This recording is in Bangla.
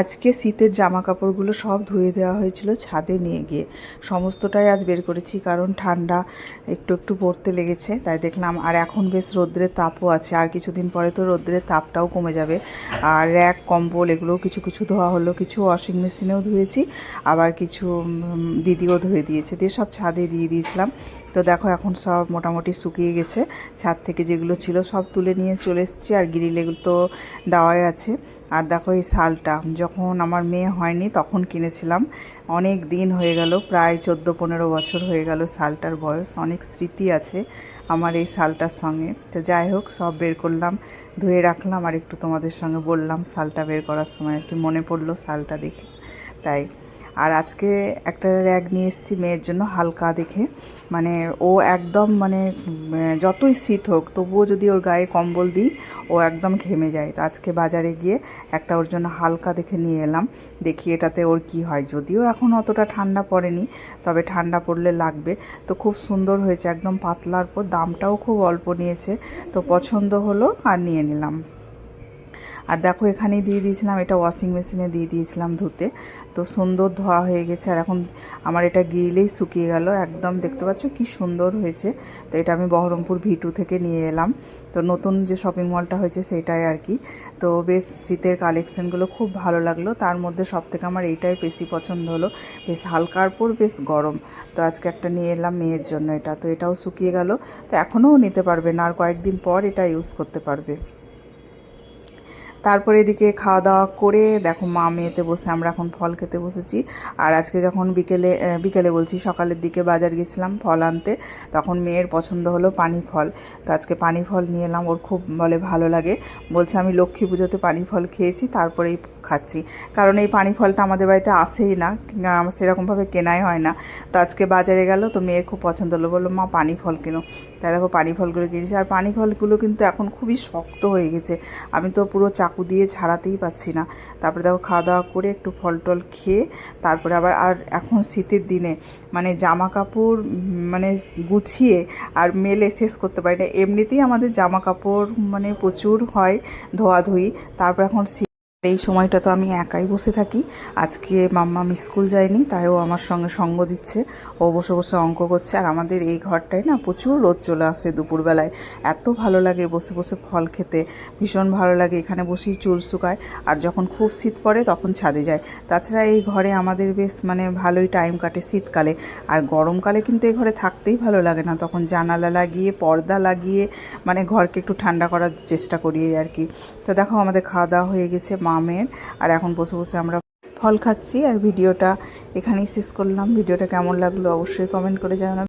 আজকে শীতের জামা কাপড়গুলো সব ধুয়ে দেওয়া হয়েছিল ছাদে নিয়ে গিয়ে। সমস্তটাই আজ বের করেছি কারণ ঠান্ডা একটু একটু পড়তে লেগেছে, তাই দেখলাম আর এখন বেশ রৌদ্রের তাপও আছে, আর কিছুদিন পরে তো রৌদ্রের তাপটাও কমে যাবে। আর র্যাক, কম্বল এগুলোও কিছু কিছু ধোয়া হলো, কিছু ওয়াশিং মেশিনেও ধুয়েছি, আবার কিছু দিদিও ধুয়ে দিয়েছে, দিয়ে সব ছাদে দিয়ে দিয়েছিলাম। তো দেখো এখন সব মোটামুটি শুকিয়ে গেছে, ছাদ থেকে যেগুলো ছিল সব তুলে নিয়ে চলে এসেছি, আর গ্রিল এগুলো তো দেওয়াই আছে। আর দেখো এই শালটা, যখন আমার মেয়ে হয়নি তখন কিনেছিলাম। অনেক দিন হয়ে গেল, প্রায় চোদ্দ পনেরো বছর হয়ে গেল শালটার বয়স, অনেক স্মৃতি আছে আমার এই শালটার সঙ্গে। তো যাই হোক, সব বের করলাম, ধুয়ে রাখলাম আর একটু তোমাদের সঙ্গে বললাম শালটা বের করার সময় আর কি মনে পড়ল শালটা দেখে। তাই আর আজকে একটা র্যাগ নিয়ে এসেছি মেয়ের জন্য হালকা দেখে। মানে ও একদম মানে যতই শীত হোক, তবুও যদি ওর গায়ে কম্বল দিই, ও একদম ঘেমে যায়। তো আজকে বাজারে গিয়ে একটা ওর জন্য হালকা দেখে নিয়ে এলাম, দেখি এটাতে ওর কি হয়। যদিও এখন অতটা ঠান্ডা পড়েনি, তবে ঠান্ডা পড়লে লাগবে। তো খুব সুন্দর হয়েছে, একদম পাতলার পর, দামটাও খুব অল্প নিয়েছে। তো পছন্দ হলো আর নিয়ে নিলাম। আর দেখো এখানেই দিয়ে দিয়েছিলাম, এটা ওয়াশিং মেশিনে দিয়ে দিয়েছিলাম ধুতে। তো সুন্দর ধোয়া হয়ে গেছে আর এখন আমার এটা গিলেই শুকিয়ে গেল, একদম দেখতে পাচ্ছ কি সুন্দর হয়েছে। তো এটা আমি বহরমপুর ভিটু থেকে নিয়ে এলাম। তো নতুন যে শপিং মলটা হয়েছে সেটাই আর কি। তো বেশ শীতের কালেকশানগুলো খুব ভালো লাগল, তার মধ্যে সব থেকে আমার এইটাই বেশি পছন্দ হলো। বেশ হালকার পর বেশ গরম। তো আজকে একটা নিয়ে এলাম মেয়ের জন্য এটা, তো এটাও শুকিয়ে গেল। তো এখনও নিতে পারবে না, আর কয়েকদিন পর এটা ইউজ করতে পারবে। তারপরে এদিকে খাওয়া দাওয়া করে, দেখো মা মেয়েতে বসে, আমরা এখন ফল খেতে বসেছি। আর আজকে যখন বিকেলে বিকেলে বলছি, সকালের দিকে বাজার গেছিলাম ফল আনতে, তখন মেয়ের পছন্দ হলো পানি ফল তো আজকে পানি ফল নিয়ে এলাম, ওর খুব বলে ভালো লাগে। বলছে, আমি লক্ষ্মী পুজোতে পানি ফল খেয়েছি, তারপরেই খাচ্ছি। কারণ এই পানি ফলটা আমাদের বাড়িতে আসেই না সেরকমভাবে কেনাই হয় না। তো আজকে বাজারে গেল, তো মেয়ের খুব পছন্দ হলো, বলল, মা পানি ফল কেনো। তাই দেখো পানি ফলগুলো কিনেছি। আর পানি ফলগুলো কিন্তু এখন খুবই শক্ত হয়ে গেছে। আমি তো পুরো চাকু দিয়ে ছাড়াতেই পাচ্ছি না। তারপরে দেখো খাওয়া দাওয়া করে একটু ফল টল খেয়ে তারপরে আবার, আর এখন শীতের দিনে মানে জামা কাপড় মানে গুছিয়ে আর মেলে শেষ করতে পারি না। এমনিতেই আমাদের জামা কাপড় মানে প্রচুর হয় ধোয়াধুয়ি, তারপর এখন শীত এই সময়টা তো আমি একাই বসে থাকি। আজকে মাম্মাম স্কুল যায়নি তাইও আমার সঙ্গে সঙ্গ দিচ্ছে। ও বসে বসে অঙ্ক করছে। আর আমাদের এই ঘরটায় না প্রচুর রোদ চলে আসে দুপুরবেলায়। এত ভালো লাগে বসে বসে ফল খেতে। ভীষণ ভালো লাগে এখানে বসেই চুল শুকায়। আর যখন খুব শীত পড়ে তখন ছাদে যায়। তাছাড়া এই ঘরে আমাদের বেশ মানে ভালোই টাইম কাটে শীতকালে। আর গরমকালে কিন্তু এই ঘরে থাকতেই ভালো লাগে না। তখন জানালা লাগিয়ে, পর্দা লাগিয়ে মানে ঘরকে একটু ঠান্ডা করার চেষ্টা করি আর কি। তো দেখো আমাদের খাওয়া দাওয়া হয়ে গেছে। মামের আর এখন বসে বসে আমরা ফল খাচ্ছি আর ভিডিওটা এখানেই শেষ করলাম। ভিডিওটা কেমন লাগল অবশ্যই কমেন্ট করে জানাবেন